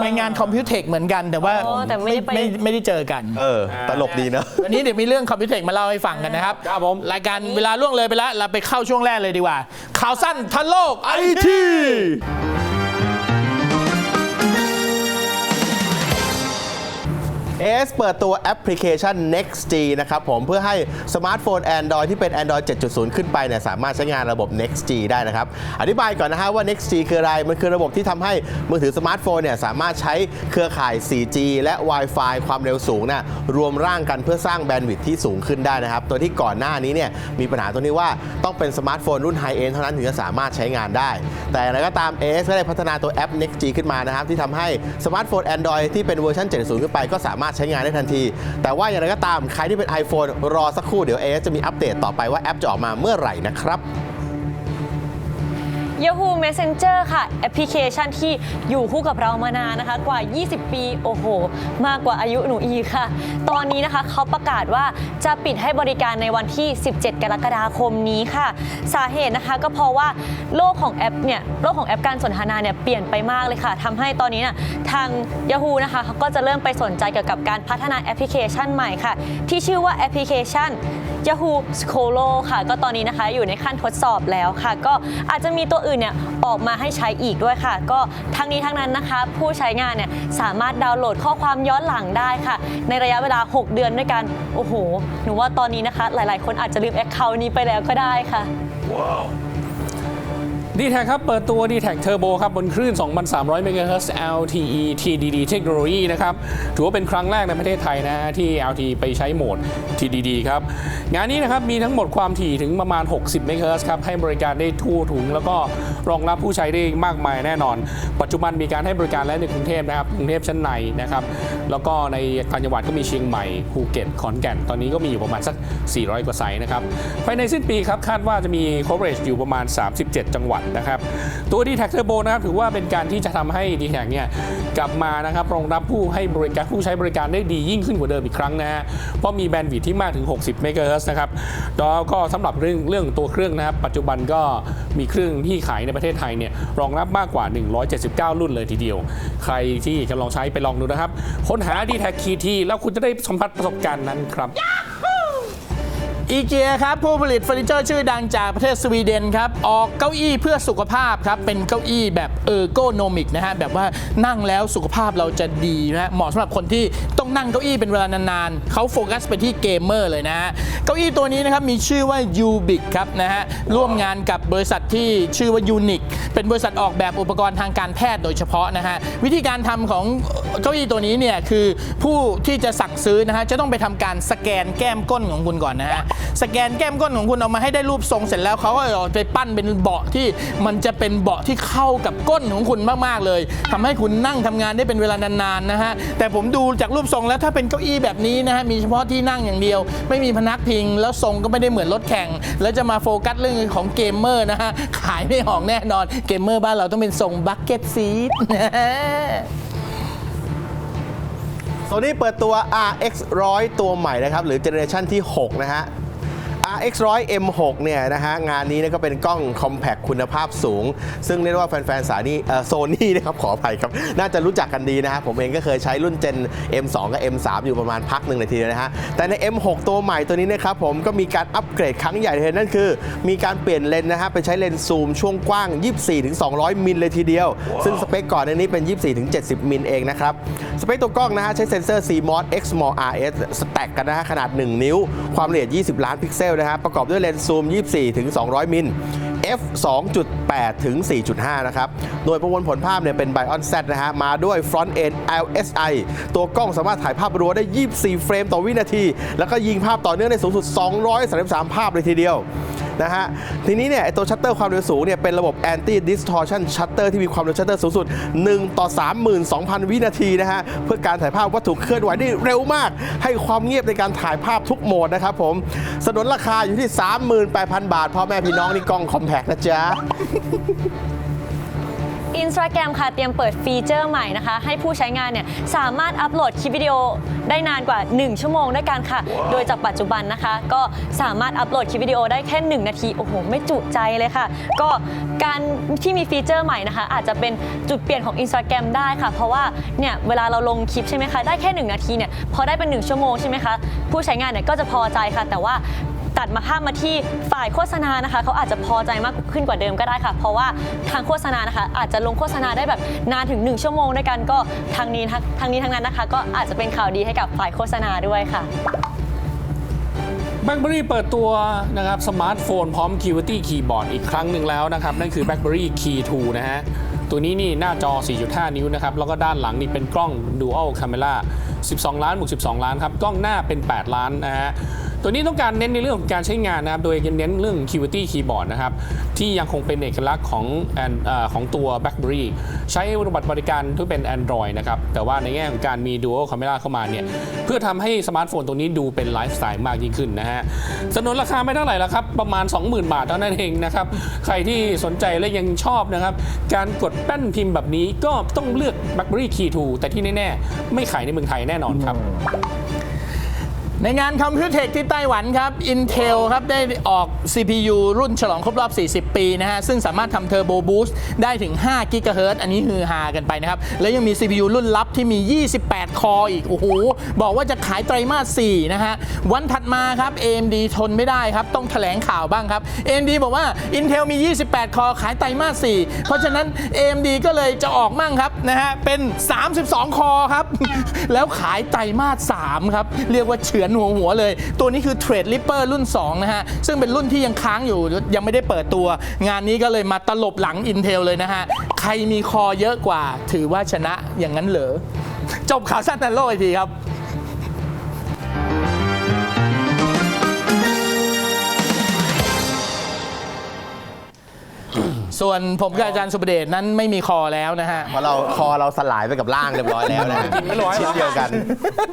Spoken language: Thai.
ไปงานคอมพิวเทคเหมือนกัน แต่ว่าอ๋อแต่ไม่ได้ไป ไม่ไม่ได้เจอกัน เออ ตลกดีเนอะ วันนี้เดี๋ยวมีเรื่องคอมพิวเทคมาเล่าให้ฟังกันนะครับครับผม รายการเวลาล่วงเลยไปแล้ว เราไปเข้าช่วงแรกเลยดีกว่า ข่าวสั้นทันโลกไอที AS เปิดตัวแอปพลิเคชัน NextG นะครับผมเพื่อให้สมาร์ทโฟน Android ที่เป็น Android 7.0 ขึ้นไปเนี่ยสามารถใช้งานระบบ NextG ได้นะครับ อธิบายก่อนนะฮะว่า NextG คืออะไร มันคือระบบที่ทำให้มือถือสมาร์ทโฟนเนี่ยสามารถใช้เครือข่าย 4G และ Wi-Fi ความเร็วสูงน่ะรวมร่างกันเพื่อสร้างแบนด์วิดที่สูงขึ้นได้นะครับ ตัวที่ก่อนหน้านี้เนี่ยมีปัญหาตรงที่ว่าต้องเป็นสมาร์ทโฟนรุ่นไฮเอนเท่านั้นถึงจะสามารถใช้งานได้ แต่อย่างไรก็ตาม AS ก็ได้พัฒนาตัวแอป NextG ขึ้นมานะครับที่ทำให้สมาร์ทโฟน Android ที่เป็นเวอร์ชัน7.0 ขึ้นไปก็สามารถใช้งานได้ทันที แต่ว่าอย่างไรก็ตามใครที่เป็น iPhone รอสักครู่เดี๋ยว AS จะมีอัปเดตต่อไปว่าแอปจะออกมาเมื่อไหร่นะครับ Yahoo Messenger ค่ะ แอปพลิเคชันที่อยู่คู่กับเรามานานนะคะ กว่า 20 ปี โอ้โห มากกว่าอายุหนูอีกค่ะ ตอนนี้นะคะเขาประกาศว่าจะปิดให้บริการในวันที่ 17 กรกฎาคมนี้ค่ะ สาเหตุนะคะก็เพราะว่าโลกของแอปเนี่ยโลกของแอปการสนทนาเนี่ยเปลี่ยนไปมากเลยค่ะทำให้ตอนนี้น่ะทาง Yahoo นะคะเขาก็จะเริ่มไปสนใจเกี่ยวกับการพัฒนาแอปพลิเคชันใหม่ค่ะ ที่ชื่อว่าแอปพลิเคชัน Yahoo Scolo ค่ะ ก็ตอนนี้นะคะอยู่ในขั้นทดสอบแล้วค่ะ ก็อาจจะมีตัวอื่นเนี่ยออกมาให้ใช้อีกด้วยค่ะ ก็ทั้งนี้ทั้งนั้นนะคะ ผู้ใช้งานเนี่ยสามารถดาวน์โหลดข้อความย้อนหลังได้ค่ะ ในระยะเวลา 6 เดือนด้วยกัน โอ้โห หนูว่าตอนนี้นะคะ หลาย ๆ คนอาจจะลืมแอคเคาท์นี้ไปแล้วก็ได้ค่ะ ดีแท็ครับ เปิดตัว d t แท็เทอร์โบครับ บนคลื่น 2,300 MHz LTE TDD เทคโนโลยีนะครับ ถือว่าเป็นครั้งแรกในประเทศไทยนะที่ LTE ไปใช้โหมด TDD ครับ งานนี้นะครับ มีทั้งหมดความถี่ถึงประมาณ 60 MHz ครับ ให้บริการได้ทั่วถึง แล้วก็รองรับผู้ใช้ได้มากมายแน่นอน ปัจจุบันมีการให้บริการแล้วในกรุงเทพนะครับกรุงเทพชั้นในนะครับแล้วก็ในต่างจังหวัดก็มีเชียงใหม่ภูเก็ตขอนแก่นตอนนี้ก็มีอยู่ประมาณสัก 400 กว่าไซต์นะครับภายในสิ้นปีครับคาดว่าจะมี coverage อยู่ประมาณ 37 จังหวัดนะครับตัว d t แท็ Turbo นะครับถือว่าเป็นการที่จะทำให้ d t แท็เนี่ยกลับมานะครับรองรับผู้ให้บริการผู้ใช้บริการได้ดียิ่งขึ้นกว่าเดิมอีกครั้งนะฮะเพราะมีแบนด์วิดที่มากถึง 60 เมกะเฮิรตซ์นะครับแล้วก็สำหรับเรื่องเรื่องตัวเครื่องนะครับปัจจุบันก็มีเครื่องที่ขายในประเทศไทยเนี่ยรองรับมากกว่า 179 รุ่นเลยทีเดียว ใครที่จะลองใช้ไปลองดูนะครับค้นหา d t แท็คีทีแล้วคุณจะได้สัมผัสประสบการณ์นั้นครับ อีเกียครับผู้ผลิตเฟอร์นิเจอร์ชื่อดังจากประเทศสวีเดนครับ ออกเก้าอี้เพื่อสุขภาพครับ เป็นเก้าอี้แบบเออร์โกโนมิกนะฮะ แบบว่านั่งแล้วสุขภาพเราจะดีนะฮะเหมาะสำหรับคนที่ต้องนั่งเก้าอี้เป็นเวลานานๆเขาโฟกัสไปที่เกมเมอร์เลยนะฮะ เก้าอี้ตัวนี้นะครับมีชื่อว่า Ubic ครับนะฮะ ร่วมงานกับบริษัทที่ชื่อว่า Uniq เป็นบริษัทออกแบบอุปกรณ์ทางการแพทย์โดยเฉพาะนะฮะวิธีการทำของเก้าอี้ตัวนี้เนี่ยคือผู้ที่จะสั่งซื้อนะฮะจะต้องไปทำการสแกนแก้มก้นของคุณก่อนนะฮะสแกนแก้มก้นของคุณเอามาให้ได้รูปทรงเสร็จแล้วเขาก็เอาไปปั้นเป็นเบาะที่มันจะเป็นเบาะที่เข้ากับก้นของคุณมากๆเลยทำให้คุณนั่งทำงานได้เป็นเวลานานๆนะฮะแต่ผมดูจากรูปทรงแล้วถ้าเป็นเก้าอี้แบบนี้นะฮะมีเฉพาะที่นั่งอย่างเดียว ไม่มีพนักพิง แล้วทรงก็ไม่ได้เหมือนรถแข่ง แล้วจะมาโฟกัสเรื่องของเกมเมอร์นะฮะขายไม่ออกแน่นอนเกมเมอร์บ้านเราต้องเป็นทรงบักเก็ตซีทโซนี่เปิดตัว RX 100 ตัวใหม่นะครับ หรือเจเนอเรชันที่ 6 นะฮะ RX 100 M6 เนี่ยนะฮะงานนี้เนี่ยก็เป็นกล้องคอมแพคคุณภาพสูง ซึ่งเรียกได้ว่าแฟนๆสายนี่โซนี่นะครับขออภัยครับ น่าจะรู้จักกันดีนะฮะผมเองก็เคยใช้รุ่นเจน M2 กับ M3 อยู่ประมาณพักหนึ่งเลยทีเดียวนะฮะแต่ใน M6 ตัวใหม่ตัวนี้นะครับผมก็มีการอัปเกรดครั้งใหญ่เลยนั่นคือ มีการเปลี่ยนเลนส์นะฮะไปใช้เลนส์ซูมช่วงกว้าง 24-200 มิลเลยทีเดียว ซึ่งสเปคก่อนในนี้เป็น 24-70 มิลเองนะครับสเปคตัวกล้องนะฮะใช้เซ็นเซอร์ CMOS Exmor RS สแต็กกันนะฮะขนาด 1 นิ้ว ความละเอียด 20 ล้านพิกเซลนะฮะประกอบด้วยเลนส์ซูม 24 ถึง 200 มิล f 2.8 ถึง 4.5 นะครับ โดยประมวลผลภาพเนี่ยเป็น Bion Z นะฮะ มาด้วย Front End LSI ตัวกล้องสามารถถ่ายภาพรัวได้ 24 เฟรมต่อวินาที แล้วก็ยิงภาพต่อเนื่องได้สูงสุด 233 ภาพเลยทีเดียว นะฮะทีนี้เนี่ยไอตัวชัตเตอร์ความเร็วสูงเนี่ยเป็นระบบ Anti Distortion Shutter ที่มีความเร็วชัตเตอร์สูงสุด 1 ต่อ 32,000 วินาทีนะฮะเพื่อการถ่ายภาพวัตถุเคลื่อนไหวได้เร็วมาก ให้ความเงียบในการถ่ายภาพทุกโหมดนะครับผมสนนราคาอยู่ที่ 38,000 บาทพ่อแม่พี่น้องนี่กล้องคอมแพกนะจ๊ะ Instagram ค่ะเตรียมเปิดฟีเจอร์ใหม่นะคะ ให้ผู้ใช้งานเนี่ยสามารถอัปโหลดคลิปวิดีโอได้นานกว่า 1 ชั่วโมงด้วยกันค่ะ โดยจากปัจจุบันนะคะ ก็สามารถอัปโหลดคลิปวิดีโอได้แค่ 1 นาที โอ้โห ไม่จุใจเลยค่ะ ก็การที่มีฟีเจอร์ใหม่นะคะ อาจจะเป็นจุดเปลี่ยนของ Instagram ได้ค่ะ เพราะว่าเนี่ยเวลาเราลงคลิปใช่ไหมคะ ได้แค่ 1 นาทีเนี่ยพอได้เป็น 1 ชั่วโมงใช่ไหมคะผู้ใช้งานเนี่ยก็จะพอใจค่ะ แต่ว่า ตัดมาภาพมาที่ฝ่ายโฆษณานะคะเขาอาจจะพอใจมากขึ้นกว่าเดิมก็ได้ค่ะ เพราะว่าทางโฆษณานะคะ อาจจะลงโฆษณาได้แบบนานถึง 1 ชั่วโมงด้วยกันก็ทางนี้ทางนี้ทั้งนั้นนะคะ ก็อาจจะเป็นข่าวดีให้กับฝ่ายโฆษณาด้วยค่ะ BlackBerry เปิดตัวนะครับสมาร์ทโฟนพร้อม QWERTY Keyboard อีกครั้งหนึ่งแล้วนะครับ นั่นคือ BlackBerry Key 2 นะฮะ ตัวนี้นี่หน้าจอ 4.5 นิ้วนะครับ แล้วก็ด้านหลังนี่เป็นกล้อง Dual Camera 12 ล้านบวก12 ล้านครับ กล้องหน้าเป็น 8 ล้านนะฮะ ตัวนี้ต้องการเน้นในเรื่องของการใช้งานนะครับ โดยเน้นเรื่อง QWERTY Keyboard นะครับ ที่ยังคงเป็นเอกลักษณ์ของอของตัว BlackBerry ใช้ระบบบริการที่เป็น Android นะครับ แต่ว่าในแง่ของการมี Dual Camera เข้ามาเนี่ยเพื่อทำให้สมาร์ทโฟนตัวนี้ดูเป็นไลฟ์สไตล์มากยิ่งขึ้นนะฮะสนนราคาไม่เท่าไหร่ละครับ ประมาณ 20,000 บาทเท่านั้นเองนะครับ ใครที่สนใจและยังชอบนะครับ การกดแป้นพิมพ์แบบนี้ก็ต้องเลือก BlackBerry Key 2แต่ที่แน่ๆไม่ขายในเมืองไทยแน่นอนครับ ในงานคอมพิวเทคที่ไต้หวันครับ Intel ครับได้ออก CPU รุ่นฉลองครบรอบ 40 ปีนะฮะ ซึ่งสามารถทำเทอร์โบบูสต์ได้ถึง 5 กิกะเฮิรตซ์อันนี้ฮือฮากันไปนะครับ แล้วยังมี CPU รุ่นลับที่มี 28 คออีก โอ้โห บอกว่าจะขายไตรมาส 4 นะฮะ วันถัดมาครับ AMD ทนไม่ได้ครับ ต้องแถลงข่าวบ้างครับ AMD บอกว่า Intel มี 28 คอขายไตรมาส 4 เพราะฉะนั้น AMD ก็เลยจะออกมั่งครับนะฮะเป็น 32 คอครับแล้วขายไตรมาส 3 ครับเรียกว่าเฉือนหัวหัวเลย ตัวนี้คือ Trade Ripper รุ่น 2 นะฮะ ซึ่งเป็นรุ่นที่ยังค้างอยู่ยังไม่ได้เปิดตัว งานนี้ก็เลยมาตลบหลัง Intel เลยนะฮะ ใครมีคอเยอะกว่า ถือว่าชนะอย่างนั้นเหรอ จบข่าวสั้นในโลกอีกทีครับส่วนผมกับอาจารย์สุประเดชนั้นไม่มีคอแล้วนะฮะ เพราะเราคอเราสลายไปกับร่างเรียบร้อยแล้วนะฮะกินไม่ร้อยหรอชิ้นเดียวกัน